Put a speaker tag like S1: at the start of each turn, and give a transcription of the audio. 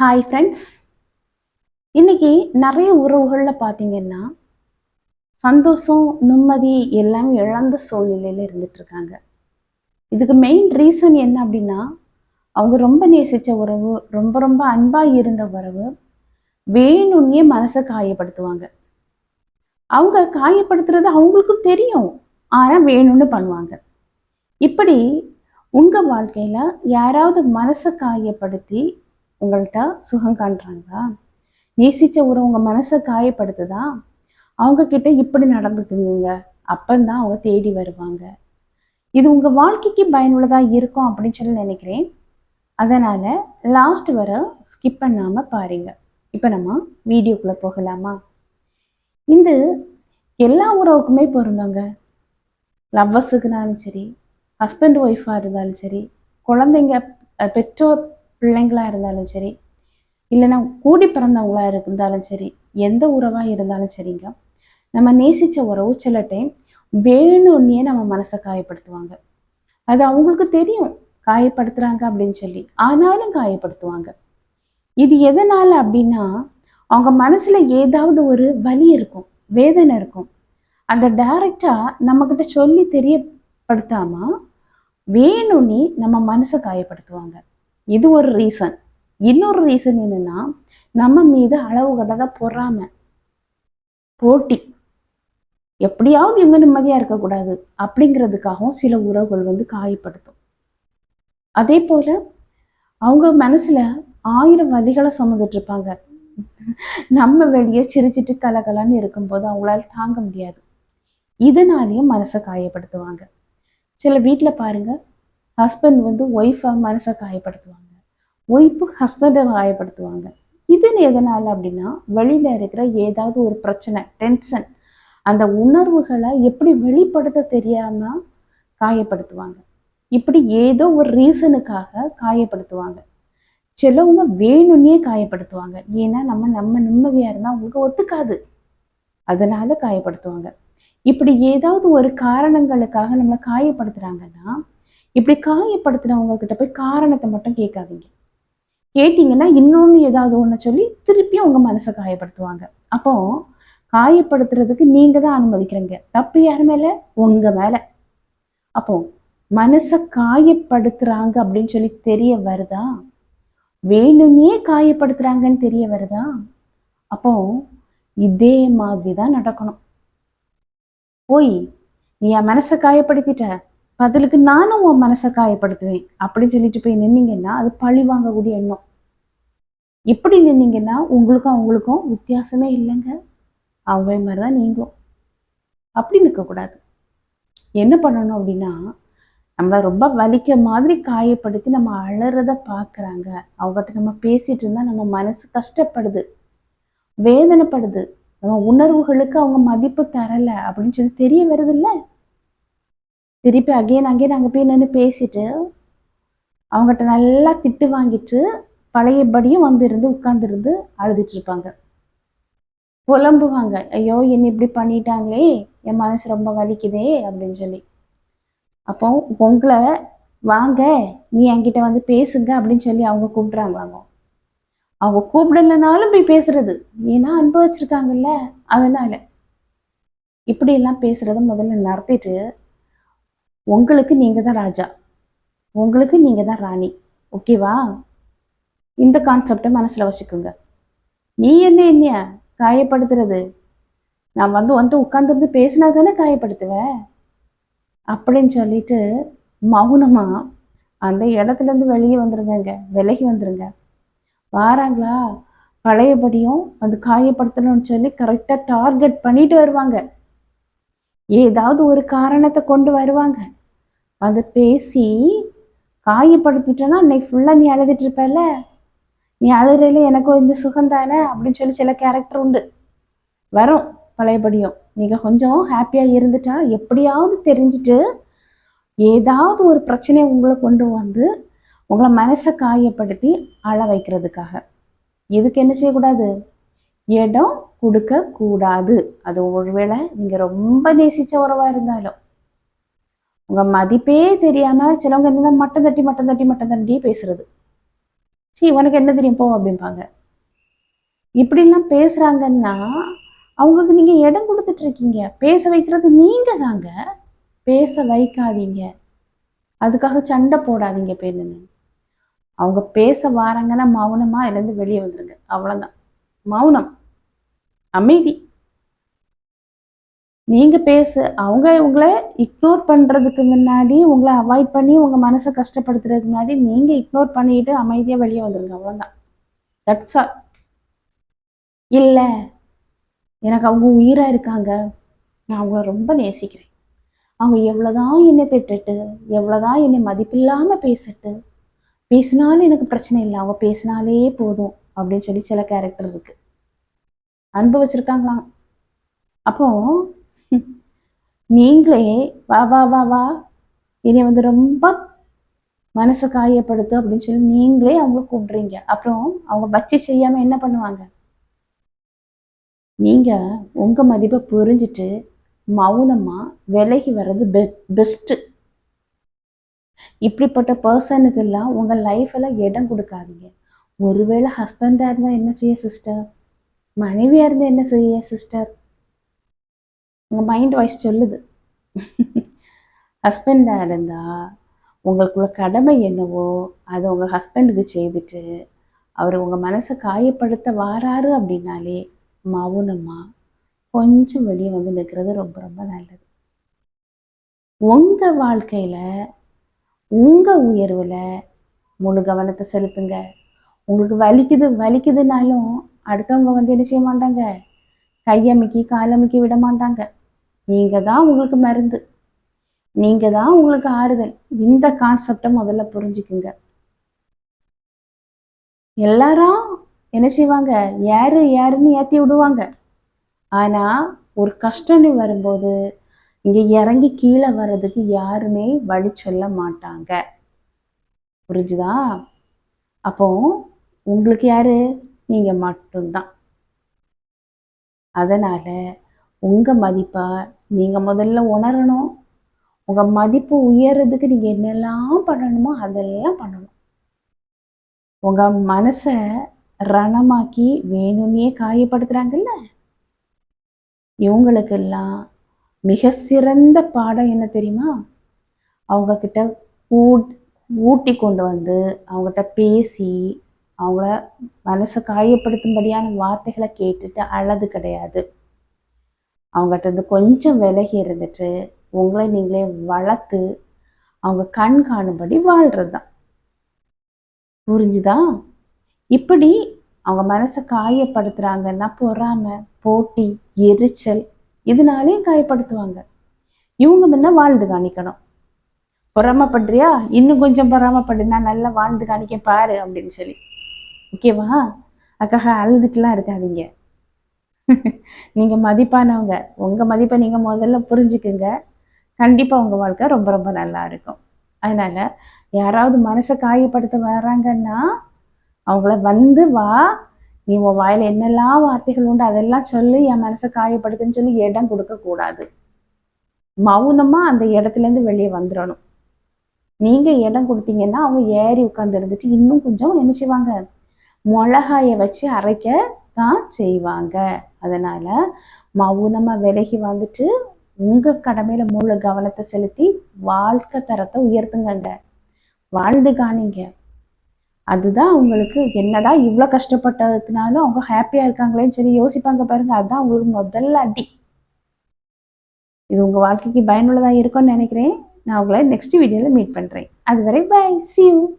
S1: Hi friends இன்னைக்கு நிறைய உறவுகளில் பார்த்தீங்கன்னா சந்தோஷம் நிம்மதி எல்லாம் இழந்த சூழ்நிலையில் இருந்துட்டு இருக்காங்க. இதுக்கு மெயின் ரீசன் என்ன அப்படின்னா அவங்க ரொம்ப நேசித்த உறவு ரொம்ப ரொம்ப அன்பாக இருந்த உறவு வேணும்னே மனசை காயப்படுத்துவாங்க. அவங்க காயப்படுத்துறது அவங்களுக்கும் தெரியும் ஆனால் வேணும்னு பண்ணுவாங்க. இப்படி உங்கள் வாழ்க்கையில் யாராவது மனசை காயப்படுத்தி உங்கள்கிட்ட சுகம் காண்றாங்களா? நேசித்த உறவு உங்கள் மனசை காயப்படுத்துதா? அவங்க கிட்ட இப்படி நடந்துக்குங்க அப்பந்தான் அவங்க தேடி வருவாங்க. இது உங்கள் வாழ்க்கைக்கு பயனுள்ளதாக இருக்கும் அப்படின்னு சொல்லி நினைக்கிறேன். அதனால் லாஸ்ட் வர ஸ்கிப் பண்ணாமல் பாருங்க. இப்போ நம்ம வீடியோக்குள்ளே போகலாமா? இந்த எல்லா உறவுக்குமே பொருந்தாங்க. லவ்வர்ஸுக்குனாலும் சரி ஹஸ்பண்ட் ஒய்ஃபாக இருந்தாலும் சரி குழந்தைங்க பெற்றோர் பிள்ளைங்களாக இருந்தாலும் சரி இல்லைன்னா கூடி பிறந்தவங்களா இருந்தாலும் சரி எந்த உறவாக இருந்தாலும் சரிங்க. நம்ம நேசித்த உறவு சில டைம் வேணும்னே நம்ம மனசை காயப்படுத்துவாங்க. அது அவங்களுக்கு தெரியும் காயப்படுத்துறாங்க அப்படின்னு சொல்லி ஆனாலும் காயப்படுத்துவாங்க. இது எதனால அப்படின்னா அவங்க மனசுல ஏதாவது ஒரு வலி இருக்கும் வேதனை இருக்கும். அந்த டைரக்டா நம்மக்கிட்ட சொல்லி தெரியப்படுத்தாம வேணும்னே நம்ம மனசை காயப்படுத்துவாங்க. இது ஒரு ரீசன் இன்னொரு ரீசன் என்னன்னா நம்ம மீது அளவு கடத பொறாம. போட்டி. எப்படியாவது இவங்க நிம்மதியா இருக்கக்கூடாது அப்படிங்கிறதுக்காகவும் சில உறவுகள் வந்து காயப்படுத்தும். அதே போல அவங்க மனசுல ஆயிரம் வதிகளை சுமந்துட்டு இருப்பாங்க. நம்ம வெளியே சிரிச்சிட்டு கலகலன்னு இருக்கும்போது அவங்களால தாங்க முடியாது. இதனாலேயும் மனசை காயப்படுத்துவாங்க. சில வீட்டில் பாருங்க ஹஸ்பண்ட் வந்து ஒய்ஃபை மனசை காயப்படுத்துவாங்க. ஒய்ஃபு ஹஸ்பண்டை காயப்படுத்துவாங்க. இது எதனால அப்படின்னா வெளியில் இருக்கிற ஏதாவது ஒரு பிரச்சனை டென்ஷன் அந்த உணர்வுகளை எப்படி வெளிப்படுத்த தெரியாம காயப்படுத்துவாங்க. இப்படி ஏதோ ஒரு ரீசனுக்காக காயப்படுத்துவாங்க. சிலவங்க வேணும்னே காயப்படுத்துவாங்க. ஏன்னா நம்ம நம்ம நிம்மதியா இருந்தா அவங்களுக்கு ஒத்துக்காது. அதனால காயப்படுத்துவாங்க. இப்படி ஏதாவது ஒரு காரணங்களுக்காக நம்மளை காயப்படுத்துறாங்கன்னா இப்படி காயப்படுத்துறவங்க கிட்ட போய் காரணத்தை மட்டும் கேட்காதீங்க. கேட்டீங்கன்னா இன்னொன்று ஏதாவது ஒன்று சொல்லி திருப்பியும் உங்கள் மனசை காயப்படுத்துவாங்க. அப்போ காயப்படுத்துறதுக்கு நீங்கள் தான் அனுமதிக்கிறீங்க. தப்பு யார் மேலே? உங்க மேல. அப்போ மனசை காயப்படுத்துறாங்க அப்படின்னு சொல்லி தெரிய வருதா? வேணும்னே காயப்படுத்துறாங்கன்னு தெரிய வருதா? அப்போ இதே மாதிரி தான் நடக்கணும். போய் நீ என் மனசை காயப்படுத்திட்ட. பதிலுக்கு நானும் உன் மனசை காயப்படுத்துவேன். அப்படின்னு சொல்லிட்டு போய் நின்னீங்கன்னா அது பழி வாங்கக்கூடிய எண்ணம். இப்படி நின்னீங்கன்னா உங்களுக்கும் அவங்களுக்கும் வித்தியாசமே இல்லைங்க. அவை மாதிரி தான் நீங்களும். அப்படி நிற்கக்கூடாது என்ன பண்ணணும் அப்படின்னா நம்மளை ரொம்ப வலிக்க மாதிரி காயப்படுத்தி நம்ம அழறத பார்க்குறாங்க. அவங்ககிட்ட நம்ம பேசிட்டு இருந்தால் நம்ம மனசு கஷ்டப்படுது வேதனைப்படுது. நம்ம உணர்வுகளுக்கு அவங்க மதிப்பு தரலை அப்படின்னு சொல்லி தெரிய வருதுல்ல திருப்பி அகைன் அகைன் அங்கே போய் நின்று பேசிட்டு அவங்ககிட்ட நல்லா திட்டு வாங்கிட்டு பழையபடியும் வந்து இருந்து அழுதுட்டு இருப்பாங்க புலம்புவாங்க. ஐயோ என்ன இப்படி பண்ணிட்டாங்களே என் மனசு ரொம்ப வலிக்குதே அப்படின்னு சொல்லி. அப்போ உங்களை வாங்க நீ என்கிட்ட வந்து பேசுங்க அப்படின்னு சொல்லி அவங்க கூப்பிடுறாங்களாங்க அவங்க. கூப்பிடலைனாலும் போய் பேசுறது. ஏன்னா அனுபவிச்சிருக்காங்கல்ல அதனால. இப்படி எல்லாம் பேசுறத முதல்ல நடத்திட்டு உங்களுக்கு நீங்க தான் ராஜா. உங்களுக்கு நீங்க தான் ராணி. ஓகேவா இந்த கான்செப்டை மனசுல வச்சுக்கோங்க. நீ என்ன என்னைய காயப்படுத்துறது? நான் வந்து வந்துட்டு உட்காந்துருந்து பேசினா தானே காயப்படுத்துவ? அப்படின்னு சொல்லிட்டு மௌனமா அந்த இடத்துல இருந்து வெளியே வந்துருங்க விலகி வந்துருங்க. வாராங்களா? பழையபடியும் வந்து காயப்படுத்தணும்னு சொல்லி கரெக்டாக டார்கெட் பண்ணிட்டு வருவாங்க. ஏதாவது ஒரு காரணத்தை கொண்டு வருவாங்க. அதை பேசி காயப்படுத்திட்டோன்னா இன்னைக்கு ஃபுல்லாக நீ அழுதுட்டு இருப்பல நீ அழுறையில எனக்கு கொஞ்சம் சுகம் தானே? அப்படின்னு சொல்லி சில கேரக்டர் உண்டு. வரும் பழையபடியும். நீங்கள் கொஞ்சம் ஹாப்பியாக இருந்துட்டா எப்படியாவது தெரிஞ்சுட்டு ஏதாவது ஒரு பிரச்சனையை உங்களை கொண்டு வந்து உங்களை மனசை காயப்படுத்தி அழ வைக்கிறதுக்காக. இதுக்கு என்ன செய்யக்கூடாது? இடம் கொடுக்க கூடாது அது ஒருவேளை நீங்கள் ரொம்ப நேசிச்ச உறவாக இருந்தாலும். உங்க மதிப்பே தெரியாம சிலவங்க என்ன மட்டம் தட்டி மட்டம் தட்டி மட்டம் தட்டி பேசுறது. சி உனக்கு என்ன தெரியும்? போ அப்படிம்பாங்க. இப்படிலாம் பேசுறாங்கன்னா அவங்களுக்கு நீங்க இடம் கொடுத்துட்டு இருக்கீங்க. பேச வைக்கிறது நீங்க தாங்க. பேச வைக்காதீங்க. அதுக்காக சண்டை போடாதீங்க பெண்ணுன்னு அவங்க பேச வாராங்கன்னா மௌனமா இதுலேருந்து வெளியே வந்துருங்க. அவ்வளோதான் மௌனம். அமைதி. நீங்கள் பேசு அவங்க உங்களை இக்னோர் பண்ணுறதுக்கு முன்னாடி உங்களை அவாய்ட் பண்ணி உங்கள் மனசை கஷ்டப்படுத்துறதுக்கு முன்னாடி நீங்கள் இக்னோர் பண்ணிட்டு அமைதியாக வெளியே வந்துருங்க. அவ்வளோதான் தட்ஸ் ஆல் இல்லை எனக்கு அவங்க உயிராக இருக்காங்க. நான் அவங்கள ரொம்ப நேசிக்கிறேன். அவங்க எவ்வளோதான் என்னை திட்டுட்டு எவ்வளோதான் என்னை மதிப்பில்லாமல் பேசட்டு பேசினாலும் எனக்கு பிரச்சனை இல்லை. அவங்க பேசினாலே போதும் அப்படின்னு சொல்லி சில கேரக்டர் இருக்குது அனுபவிச்சிருக்காங்களாம். அப்போது நீங்களே வா வா வா வா. என்னை வந்து ரொம்ப மனசை காயப்படுத்து அப்படின்னு சொல்லி நீங்களே அவங்கள கூப்பிடுறீங்க அப்புறம் அவங்க வச்சு செய்யாம என்ன பண்ணுவாங்க? நீங்க உங்க மதிப்பை புரிஞ்சுட்டு மௌனமா விலகி வர்றது பெ பெஸ்ட்டு இப்படிப்பட்ட பர்சனுக்கெல்லாம் உங்க லைஃப்ல இடம் கொடுக்காதீங்க. ஒருவேளை ஹஸ்பண்டா இருந்தா என்ன செய்ய சிஸ்டர் மனைவியா இருந்தா என்ன செய்ய சிஸ்டர் உங்க மைண்ட் வாய்ஸ் சொல்லுது. ஹஸ்பண்டாக இருந்தா உங்களுக்குள்ள கடமை என்னவோ அதை உங்க ஹஸ்பண்டுக்கு செய்துட்டு அவர் உங்க மனசை காயப்படுத்த வாராரு அப்படின்னாலே மௌனமாக கொஞ்சம் வெளியே வந்து நிற்கிறது ரொம்ப ரொம்ப நல்லது. உங்க வாழ்க்கையில உங்க உயர்வுல முழு கவனத்தை செலுத்துங்க. உங்களுக்கு வலிக்குது வலிக்குதுனாலும் அடுத்தவங்க வந்து என்ன செய்ய மாட்டாங்க? கையமுக்கி காலமுக்கி விட மாட்டாங்க. நீங்கள் தான் உங்களுக்கு மருந்து. நீங்கள் தான் உங்களுக்கு ஆறுதல். இந்த கான்செப்டை முதல்ல புரிஞ்சுக்குங்க. எல்லாரும் என்ன செய்வாங்க? யாரு யாருன்னு ஏத்தி விடுவாங்க. ஆனா ஒரு கஷ்டம்னு வரும்போது இங்க இறங்கி கீழே வர்றதுக்கு யாருமே வழி சொல்ல மாட்டாங்க. புரிஞ்சுதா? அப்போ உங்களுக்கு யாரு? நீங்க மட்டும்தான். அதனால உங்க மதிப்பை நீங்கள் முதல்ல உணரணும். உங்கள் மதிப்பு உயர்றதுக்கு நீங்கள் என்னெல்லாம் பண்ணணுமோ அதெல்லாம் பண்ணணும். உங்கள் மனசை ரணமாக்கி வேணும்னே காயப்படுத்துறாங்கல்ல? இவங்களுக்கெல்லாம் மிக சிறந்த பாடம் என்ன தெரியுமா? அவங்க கிட்ட ஊட் ஊட்டி கொண்டு வந்து அவங்ககிட்ட பேசி அவங்கள மனசை காயப்படுத்தும்படியான வார்த்தைகளை கேட்டுட்டு அழது கிடையாது. அவங்ககிட்ட இருந்து கொஞ்சம் விலகி இருந்துட்டு உங்களை நீங்களே வளர்த்து அவங்க கண் காணும்படி வாழ்றது தான் புரிஞ்சுதா? இப்படி அவங்க மனசை காயப்படுத்துறாங்கன்னா பொறாமை போட்டி எரிச்சல் இதனாலே காயப்படுத்துவாங்க. இவங்க முன்ன வாழ்ந்து காணிக்கணும். பொறாமப்படுறியா? இன்னும் கொஞ்சம் பொறாமப்படு நான் நல்லா வாழ்ந்து காணிக்க பாரு அப்படின்னு சொல்லி. ஓகேவா? அக்காக அழுதுட்டுலாம் இருக்காதீங்க. நீங்க மதிப்பானவங்க. உங்க மதிப்பை நீங்க முதல்ல புரிஞ்சுக்குங்க. கண்டிப்பா உங்க வாழ்க்கை ரொம்ப ரொம்ப நல்லா இருக்கும். அதனால யாராவது மனசை காயப்படுத்த வர்றாங்கன்னா அவங்கள வந்து வா. நீ உன் வாயில என்னெல்லாம் வார்த்தைகள் உண்டு அதெல்லாம் சொல்லி. என் மனசை காயப்படுத்துன்னு சொல்லி இடம் கொடுக்கக்கூடாது மௌனமாக மௌனமா அந்த இடத்துல இருந்து வெளியே வந்துடணும். நீங்க இடம் கொடுத்தீங்கன்னா அவங்க ஏறி உட்கார்ந்து இருந்துட்டு இன்னும் கொஞ்சம் என்ன செய்வாங்க? மிளகாயை வச்சு அரைக்க தான் செய்வாங்க. அதனால மௌனமா விலகி வந்துட்டு உங்க கடமையில முழு கவனத்தை செலுத்தி வாழ்க்கை தரத்தை உயர்த்துங்கங்க. வாழ்ந்து காணிங்க. அதுதான் அவங்களுக்கு என்னடா இவ்வளோ கஷ்டப்பட்டதுனாலும் அவங்க ஹாப்பியா இருக்காங்களேன்னு சொல்லி யோசிப்பாங்க பாருங்க. அதுதான் அவங்களுக்கு முதல்ல அடி. இது உங்க வாழ்க்கைக்கு பயனுள்ளதா இருக்கும்னு நினைக்கிறேன். நான் உங்களை நெக்ஸ்ட் வீடியோல மீட் பண்றேன். அதுவரை பை சி யூ